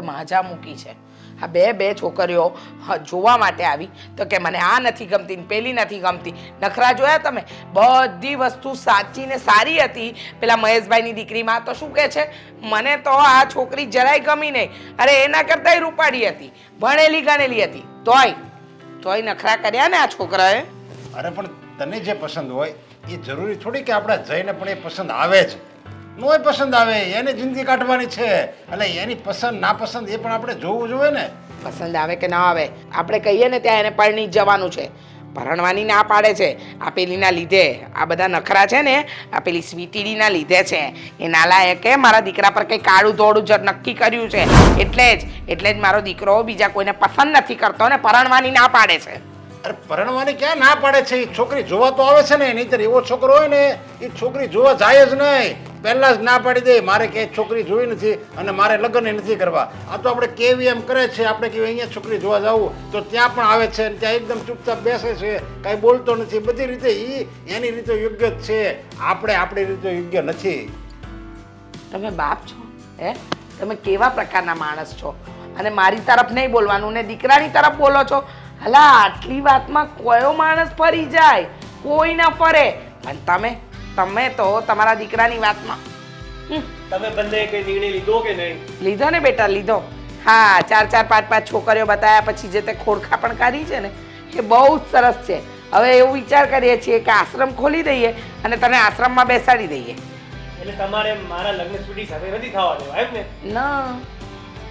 હવે માજા મૂકી છે. આ બે બે છોકરીઓ જોવા માટે આવી. તો કે મને આ નથી ગમતી ને પેલી નથી ગમતી. નખરા જોયા તમે? બધી વસ્તુ સાચી ને સારી હતી. પેલા મહેશભાઈની દીકરીમાં તો શું કહે છે? મને તો આ છોકરી જરાય ગમી નહીં. અરે એના કરતાંય રૂપાળી હતી. ભણેલી, ગણેલી હતી. તોય તોય નખરા કર્યા ને આ છોકરાએ? અરે પણ તને જે પસંદ હોય એ જરૂરી થોડી કે આપણે જઈને પણ એ પસંદ આવે જ. નોય પસંદ આવે એને જિંદગી કાઢવાની છે. એટલે એની પસંદ ના પસંદ એ પણ આપણે જોવું જોઈએ ને. પસંદ આવે કે ના આવે આપણે કહીએ ને ત્યાં એને પરણી જવાનું છે. પરણવાની ના પાડે છે. આ પેલીના લીધે આ બધા નખરા છે ને આ પેલી સ્વીટીડીના લીધે છે. એ નાલાયકે મારા દીકરા પર કંઈ કાળું ધોળું જ નક્કી કર્યું છે. એટલે જ એટલે જ મારો દીકરો બીજા કોઈને પસંદ નથી કરતો ને પરણવાની ના પાડે છે. અરે પરણવાની ક્યાં ના પાડે છે? એ છોકરી જોવા તો આવે છે ને નહીંતર એવો છોકરો હોય ને એ છોકરી જોવા જાય જ નહીં. પહેલા જ ના પાડી દે, મારે ક્યાંય છોકરી જોઈ નથી અને મારે લગ્ન નથી કરવા. આ તો આપણે કેવી એમ કરે છે, આપણે કે અહીંયા છોકરી જોવા જવું, તો ત્યાં પણ આવે છે અને ત્યાં એકદમ ચૂપચાપ બેસે છે, કાંઈ બોલતો નથી. બધી રીતે એ એની રીતે યોગ્ય જ છે. આપણે આપણી રીતે યોગ્ય નથી. તમે બાપ છો, હે? તમે કેવા પ્રકારના માણસ છો? અને મારી તરફ નહીં બોલવાનું ને દીકરાની તરફ બોલો છો? હલા, આટલી વાતમાં કયો માણસ ફરી જાય? કોઈ ના ફરે. પણ તમે તમે તો તમારા દીકરાની વાતમાં. તમે બંને કઈ નિર્ણય લીધો કે નહીં? લીધો ને બેટા લીધો. હા ચાર ચાર પાંચ પાંચ છોકરીઓ બતાવ્યા પછી જે તે ખોડખા પણ કાઢી છે ને એ બહુ જ સરસ છે. હવે એવું વિચાર કરીએ છીએ કે આશ્રમ ખોલી દઈએ અને તને આશ્રમમાં બેસાડી દઈએ. એટલે તમારે મારા લગ્ન સુધી સાથે નથી થવા દેવા એમ ને? ના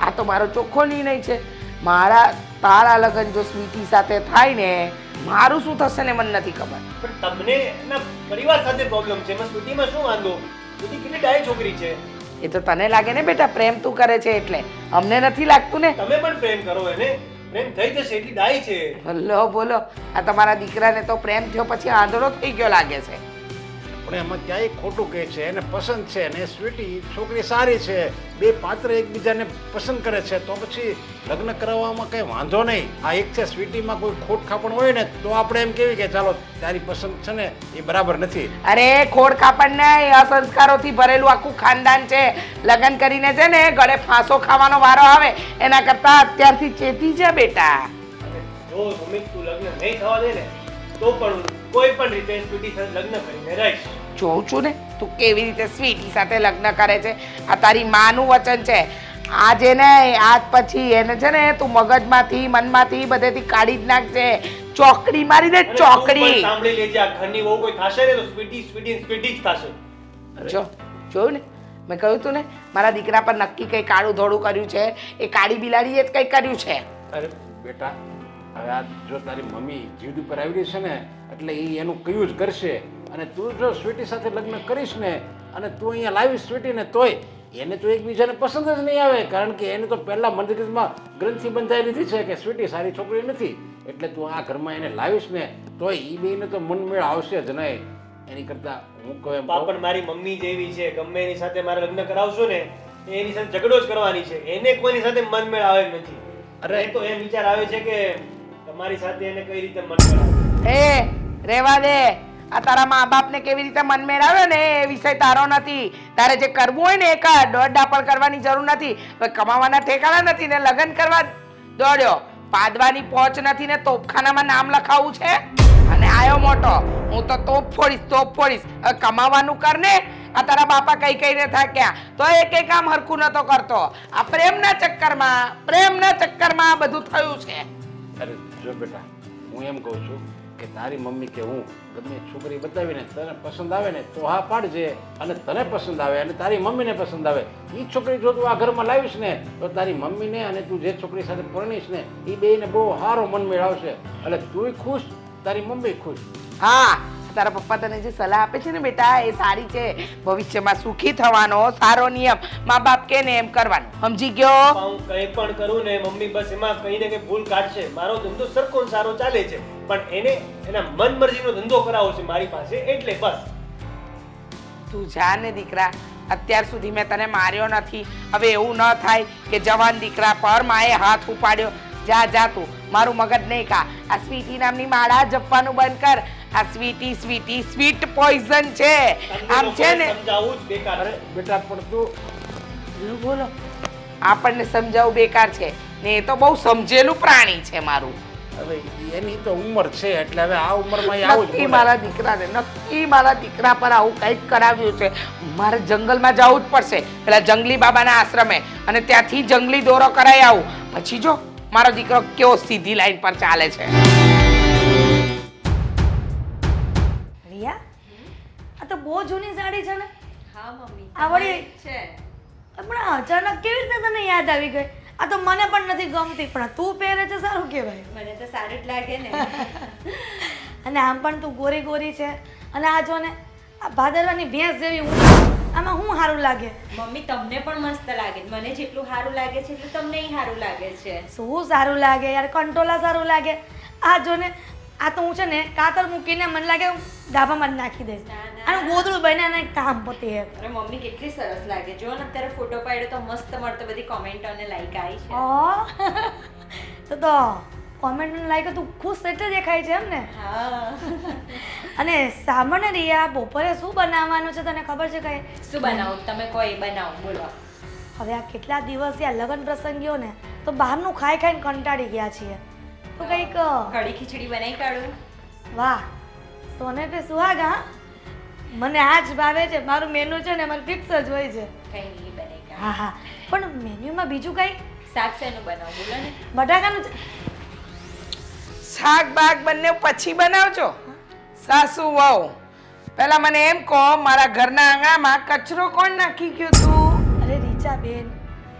આ તો મારો ચોખ્ખો નિર્ણય છે. મારા તારા લગ્ન જો સ્વીટી સાથે થાય ને મારું શું થશે ને મને નથી ખબર. પણ તમને એના પરિવાર સાથે પ્રોબ્લેમ છે. એમાં સ્તુતિમાં શું વાંધો? સ્તુતિ કેટલી ડાય છોકરી છે? એ તો તને લાગે ને બેટા પ્રેમ તું કરે છે એટલે. અમને નથી લાગતું ને. તમે પણ પ્રેમ કરો એને. પ્રેમ થઈ જશે એટલી ડાય છે. બોલો બોલો. આ તમારા દીકરાને તો પ્રેમ થયો પછી આંધળો થઈ ગયો લાગે છે. પણ એમાં ક્યાંય ખોટું કહે છે એને પસંદ છે અને સ્વીટી છોકરી સારી છે બે પાત્ર એકબીજાને પસંદ કરે છે તો પછી લગ્ન કરાવવામાં કંઈ વાંધો નહીં. આ એક છે સ્વીટીમાં કોઈ ખોટ ખાપણ હોય ને તો આપણે એમ કેવી કે ચાલો તારી પસંદ છે ને એ બરાબર નથી. અરે ખોટ ખાપણ ને અસંસ્કારોથી ભરેલું આખું ખાનદાન છે. લગ્ન કરીને છે ને ગળે ફાંસો ખાવાનો વારો આવે એના કરતા અત્યારથી ચેતી છે બેટા. જો સુમિત તું લગ્ન નહીં થવા દે ને તો પણ કોઈ પણ રીતે સ્વીટી સાથે લગ્ન કરીને રહીશ. જોઉં છું ને તું કેવી રીતે સ્વીટી સાથે લગ્ન કરે છે? આ તારી માનું વચન છે. આજે ને આજ પછી એને છે ને તું મગજમાંથી મનમાંથી બધેથી કાઢી જ નાખજે. ચોકડી મારી દે ચોકડી. સાંભળી લેજે આ ઘરની વહુ કોઈ થાશે ને તો સ્વીટી સ્વીટી સ્વીટી જ થાશે. જો જોયું ને? મેં કહ્યું તું ને મારા દીકરા પર નક્કી કંઈ કાળું ધોળું કર્યું છે એ કાળી બિલાડીએ જ કંઈ કર્યું છે. અરે બેટા હવે આ જો તારી મમ્મી જીદ ઉપર આવી રહી છે ને એટલે એ એનું કયું જ કરશે? અને તું જો સ્વીટી સાથે લગ્ન કરીશ ને અને તું અહીંયા લાવીશ સ્વીટીને તોય એને તો એકબીજાને પસંદ જ નહીં આવે કારણ કે એને તો પહેલા મંદિરમાં ગ્રંથિ બંધાઈ લીધી છે કે સ્વીટી સારી છોકરી નથી. એટલે તું આ ઘરમાં એને લાવીશ ને તોય એ બેને તો મનમેળ આવશે જ નહીં. એની કરતાં હું કહું એમ પણ મારી મમ્મી જેવી છે ગમે એની સાથે મારે લગ્ન કરાવશો ને એની સાથે ઝઘડો જ કરવાની છે. એને કોઈની સાથે મનમેળ આવે નથી. અરે. અરે તો એમ વિચાર આવે છે કે તમારી સાથે એને કઈ રીતે મનમેળ આવે. એ રેવા દે. આ તારા મા બાપને કેવી રીતે મન મેળવ્યો ને એ વિષય તારો નથી. તારે જે કરવું હોય ને એ કર. ડાપણ કરવાની જરૂર નથી. કમાવાના ઠેકાણા નથી ને લગ્ન કરવા દોડ્યો. પાદવાની પહોંચ નથી ને તોપખાનામાં નામ લખાવું છે? અને આયો મોટો. હું તો તોપ ફોડીશ તોપ ફોડીશ. કમાવાનું કર ને. આ તારા બાપા કઈ કઈને થાક્યા. તો એ કઈ કામ હરખું નતો કરતો. આ પ્રેમના ચક્કરમાં પ્રેમના ચક્કરમાં બધું થયું છે. અરે જો બેટા, હું એમ કહું છું કે તારી મમ્મી કે હું ગમે છોકરી બતાવીને તને પસંદ આવે ને તો હા પાડજે અને તને પસંદ આવે અને તારી મમ્મીને પસંદ આવે. એ છોકરી જો તું આ ઘરમાં લાવીશ ને તો તારી મમ્મીને અને તું જે છોકરી સાથે પરણીશ ને એ બેને બહુ સારો મન મેળવશે. એટલે તું ખુશ તારી મમ્મી ખુશ. હા તારા પપ્પા તને જે સલાહ આપે છે ને બેટા એ સારી છે. ભવિષ્યમાં સુખી થવાનો સારો નિયમ. મા બાપ કે ને એમ કરવાનું. સમજી ગયો? હું કંઈ પણ કરું ને મમ્મી બસ એમાં કઈ ને કઈ ભૂલ કાઢશે. મારો ધંધો સરખો સારો ચાલે છે. પણ એને એના મન મરજીનો ધંધો કરાવો છે મારી પાસે એટલે બસ. તું જા ને દીકરા. અત્યાર સુધી મેં તને માર્યો નથી. હવે એવું ન થાય કે જવાન દીકરા પર માએ હાથ ઉપાડ્યો. જા જા તું. મારું મગજ નહીં ખા. આ સ્વીટી નામની માળા જપવાનું બંધ કર. આ સ્વીટી સ્વીટી સ્વીટ પોઈઝન છે. આમ છે ને. સમજાવું જ બેકાર અરે બેટા પણ તું બોલો, બોલો. આપણને સમજાવવું બેકાર છે. ને એ તો બહુ સમજેલું પ્રાણી છે મારું. હવે એની તો ઉંમર છે એટલે હવે આ ઉંમરમાં આવું નક્કી. મારા દીકરાને નક્કી મારા દીકરા પર આવું કંઈક કરાવ્યું છે. મારે જંગલમાં જવું જ પડશે. પેલા જંગલી બાબાના આશ્રમે અને ત્યાંથી જંગલી દોરો કરાઈ આવું. પછી જો મારો દીકરો કેવો સીધી લાઈન પર ચાલે છે. રિયા આ તો બહુ જૂની સાડી છે ને? હા મમ્મી. આ વળી- છે. પણ અચાનક કેવી રીતે તને યાદ આવી ગઈ? આ તો મને પણ નથી ગમતી પણ તું પહેરે છે સારું કહેવાય. મને તો સારું જ લાગે ને. અને આમ પણ તું ગોરી ગોરી છે. અને આ જો ને આ ભાદરવાની ભેંસ જેવી હું આમાં હું સારું લાગે? મમ્મી તમને પણ મસ્ત લાગે. મને જેટલું સારું લાગે છે એટલું તમને સારું લાગે છે. શું સારું લાગે યાર કંટોલા સારું લાગે. આ જો ને આ તો હું છે ને કાતર મૂકીને મને લાગે ધાબામાં જ નાખી દઈશ. અને ગોદડું બન્યા કામ પતે અરે મમ્મી કેટલી સરસ લાગે. જો ને અત્યારે ફોટો પાડ્યો તો મસ્ત મળતો બધી કોમેન્ટ અને લાઈક આવી છે. તો તો કોમેન્ટ લાઈક તું ખુશ એટલે દેખાય છે એમ ને? હા. અને સામાન્ય રિયા બપોરે શું બનાવવાનું છે તને ખબર છે કઈ? શું બનાવું? તમે કોઈ બનાવો. બોલો. હવે આ કેટલા દિવસ આ લગ્ન પ્રસંગીઓ ને તો બહારનું ખાઈ ખાઈને કંટાળી ગયા છીએ. તો કંઈક કઢી ખીચડી બનાવી કાઢું. વાહ સોને પે સુહાગા મને આ જ ભાવે છે. મારું મેનુ છે ને મને ફિક્સ જ હોય છે. કઈ નહીં બને હા હા. પણ મેન્યુમાં બીજું કંઈ? શાક શેનું બનાવું બોલો ને. બટાકાનું છે. શાક બાગ બંને પછી બનાવજો. સાસુ વહુ. પહેલા મને એમ કહો મારા ઘરના આંગણામાં કચરો કોણ નાખી ગયો તું? અરે રીચા બેન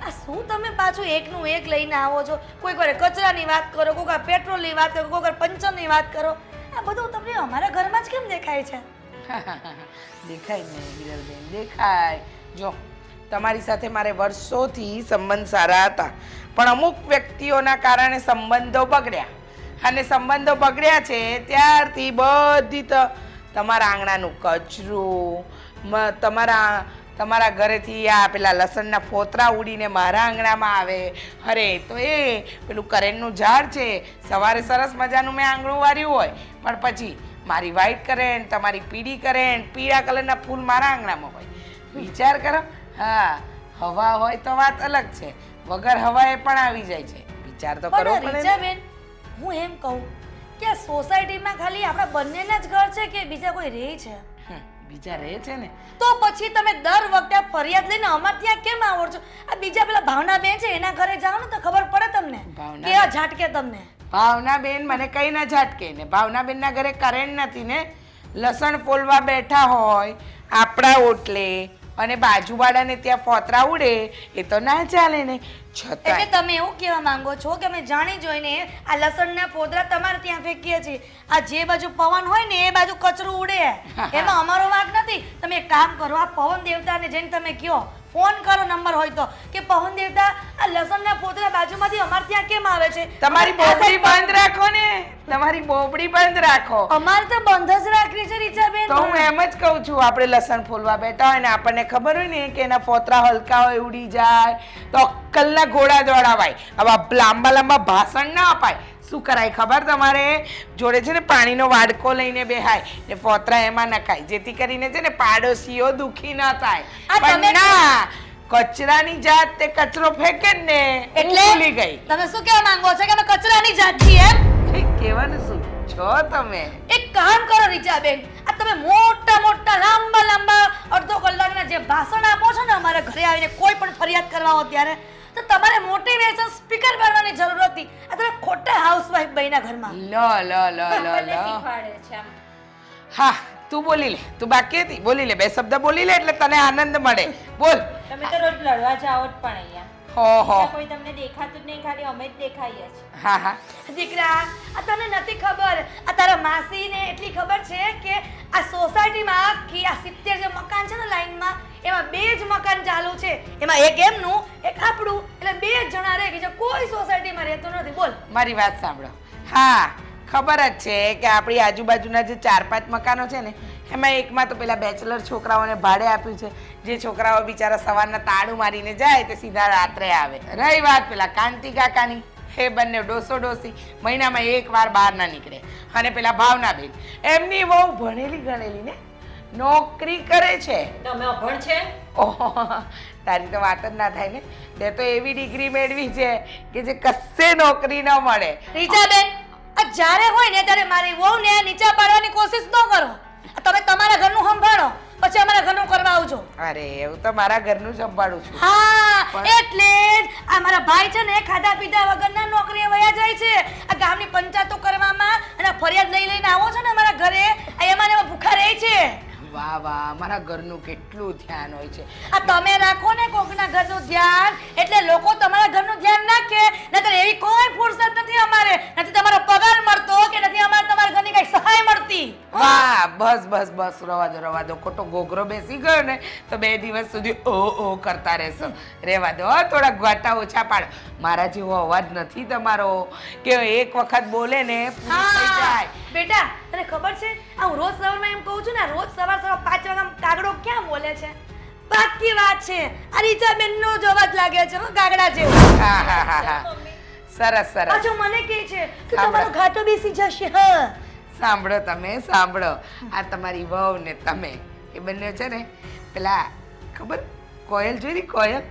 આ શું તમે પાછું એકનું એક લઈને આવો છો? કોઈ વાર કચરાની વાત કરો કોઈ વાર પેટ્રોલની વાત કરો કોઈ વાર પંચરની વાત કરો. આ બધું તમને અમારા ઘરમાં જ કેમ દેખાય છે? દેખાય ને હિરલબેન દેખાય. જો, તમારી સાથે મારે વર્ષોથી સંબંધ સારા હતા, પણ અમુક વ્યક્તિઓના કારણે સંબંધો બગડ્યા. અને સંબંધો બગડ્યા છે ત્યારથી બધી તમારા આંગણાનું કચરું તમારા તમારા ઘરેથી આ પેલા લસણના ફોતરા ઉડીને મારા આંગણામાં આવે. અરે તો એ પેલું કરેણનું ઝાડ છે. સવારે સરસ મજાનું મેં આંગણું વાર્યું હોય. પણ પછી મારી વ્હાઈટ કરેણ તમારી પીળી કરેણ પીળા કલરના ફૂલ મારા આંગણામાં હોય. વિચાર કરો. હા હવા હોય તો વાત અલગ છે. વગર હવા એ પણ આવી જાય છે. વિચાર તો કરો બેન હું એમ કહું કે સોસાયટીમાં ખાલી આપણા બંનેના જ ઘર છે કે બીજા કોઈ રહે છે? બીજા રહે છે ને? તો પછી તમે દર વખતે ફરિયાદ લઈને અમાર ત્યાં કેમ આવો છો? આ બીજા પેલા ભાવના બેન છે એના ઘરે જાઓ ને તો ખબર પડે તમને ભાવના કેવા ઝાટકે તમને. ભાવના બેન મને કઈ ના ઝાટકે ને. ભાવના બેન ના ઘરે કરેન્ટ નથી ને. લસણ ફોલવા બેઠા હોય આપણા ઓટલે અને બાજુવાળાને ત્યાં ફોતરા ઉડે એ તો ના ચાલે ને. એટલે તમે એવું કહેવા માંગો છો કે અમે જાણી જોઈને આ લસણના પોદરા તમારે ત્યાં ફેંકીએ છીએ. આ જે બાજુ પવન હોય ને એ બાજુ કચરું ઉડે. એમાં અમારો વાંક નથી. તમે એક કામ કરો આ પવન દેવતાને જઈને તમે કયો ફોન કરો નંબર હોય તો. કે પવન દેવતા આ લસણના પોતરા બાજુમાંથી અમારે ત્યાં કેમ આવે છે? તમારી બોબડી બંધ રાખો ને. તમારી બોબડી બંધ રાખો. અમારે તો બંધ જ રાખવી છે રીચાબેન. તો હું એમ જ કહું છું આપણે લસણ ફોલવા બેઠા હોય ને આપણને ખબર હોય ને કે એના ફોતરા હલકા હોય ઉડી જાય તો અક્કલના ઘોડા દોડાવાય. આવા લાંબા લાંબા ભાષણ ના અપાય. શું કરાય ખબર તમારે? જોડે છે ને પાણીનો વાડકો લઈને બેહાય. ને ફોતરા એમાં નખાય. જેથી કરીને છે ને પાડોશીઓ દુખી ન થાય. પણ ના કચરાની જાત તે કચરો ફેંકે ને. એટલે ભૂલી ગઈ. તમે શું કહેવા માંગો છો કે અમે કચરાની જાત છીએ એમ કહેવાનું શું? છો તમે? એક કામ કરો રીચાબેન. આ તમે મોટા મોટા લાંબા લાંબા અડધો કલાકના જે ભાષણ આપો છો ને અમારા ઘરે આવીને કોઈ પણ ફરિયાદ કરવા હો ત્યારે તો તમારે મોટિવેશન સ્પીકર બનવાની જરૂર હતી. આ તમે ખોટા હાઉસવાઈફ બન્યા ઘરમાં. લ લ લ લ લ. શીખવાડે છે આમ. હા તું બોલી લે. તું બાકી હતી? બોલી લે. બે શબ્દ બોલી લે એટલે તને આનંદ મળે. બોલ. તમે તો રોજ લડવા જાઓ જ પણ અહીંયા. હો હો. કોઈ તમને દેખાતું જ નહીં ખાલી અમે જ દેખાઈએ છીએ. હા હા. દીકરા આ તને નથી ખબર? આ તારા માસીને એટલી ખબર છે કે આ સોસાયટીમાં આખી આ સિત્તેર જે મકાન છે ને લાઈનમાં એમાં બે જ મકાન ચાલુ છે. એમાં એક એમનું, એક આપણું. એટલે બે જ જણા રહે બીજા કોઈ સોસાયટીમાં રહેતો નથી. બોલ. મારી વાત સાંભળો. હા, ખબર જ છે કે આપણી આજુબાજુના જે ચાર પાંચ મકાનો છે ને, એમાં એકમાં તો પેલા બેચલર છોકરાઓને ભાડે આપ્યું છે. જે છોકરાઓ બિચારા સવારના તાળું મારીને જાય તે સીધા રાત્રે આવે. રહી વાત પેલા કાંતિ કાકાની. એ બંને ડોસો ડોસી મહિનામાં એક વાર બહાર ના નીકળે. અને પેલા ભાવના બેન એમની બહુ ભણેલી ગણેલી ને નોકરી કરે છે. તમે અભણ છે? ઓહો તારી તો વાત જ ના થાય ને. તે તો એવી ડિગ્રી મેળવી છે કે જે કશે નોકરી ન મળે. રીચાબેન આ જ્યારે હોય ને ત્યારે મારી વહુને નીચા પાડવાની કોશિશ ન કરો. આ તમે તમારા ઘરનું સંભાળો પછી અમારા ઘરનું કરવા આવજો. અરે એવું તો મારા ઘરનું સંભાળું છું. હા પણ- એટલે જ આ મારા ભાઈ છે ને ખાધા પીધા વગરના નોકરીએ વયા જાય છે. આ ગામની પંચાયતો કરવામાં અને ફરિયાદ લઈ લઈને આવો છો ને અમારા ઘરે આ એમાં ને એમાં ભૂખા રહે છે. વાહ વાહ, મારા ઘરનું કેટલું ધ્યાન હોય છે. આ તમે રાખો ને કોકના ઘરનું ધ્યાન, એટલે લોકો તમારા ઘરનું ધ્યાન રાખે, નહીતર એવી કોઈ ફુરસત નથી અમારે. નથી તમારો પગાર મળતો કે નથી અમારે તમારા ઘરની કઈ સહાય વાહ બસ બસ બસ રવા દો રવા દો. ખોટો ગોગરો બેસી ગયો ને તો બે દિવસ સુધી ઓ ઓ કરતા રહેશો. રેવા દો થોડા ઘાટા ઓછા પાડ મારા જેવો અવાજ નથી તમારો. કે એક વખત બોલે ને જાય. બેટા તને ખબર છે? આ હું રોજ સવારમાં એમ કહું છું ને રોજ સવાર સવાર પાંચ વાગ્યા કાગડો ક્યાં બોલે છે? પાકી વાત છે. આ રીચાબેન નો જ અવાજ લાગે છે કાગડા જેવો. હા હા હા સરસ સરસ. પાછું મને કહે છે કે તમારો ઘાટો બેસી જશે હા. સાંભળો તમે સાંભળો. આ તમારી વહુ ને તમે. એ બંને છે ને પેલા ખબર? કોયલ જોઈ લી કોયલ?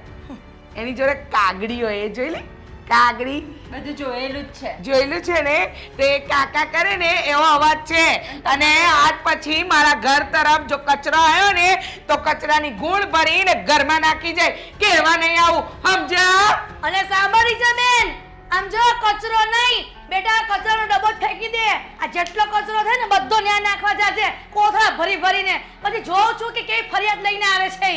એની જોડે કાગડી હોય એ જોઈ લી કાગડી? બધું જોયેલું જ છે. જોયેલું છે ને? તો એ કાકા કરે ને એવો અવાજ છે. અને આજ પછી મારા ઘર તરફ જો કચરો આવ્યો ને તો કચરાની ગુણ ભરીને ઘરમાં નાખી જાય. કેવા નહીં આવું. સમજ્યા અને સાંભળી રીચાબેન આમ જો કચરો નહીં. બેટા કચરાનો ડબ્બો ફેંકી દે. આ જેટલો કચરો થાય ને, બધો ન્યા નાખવા જાજે. કોથળા ભરી ભરીને. પછી જોઉં છું કે કેવી ફરિયાદ લઈને આવે છે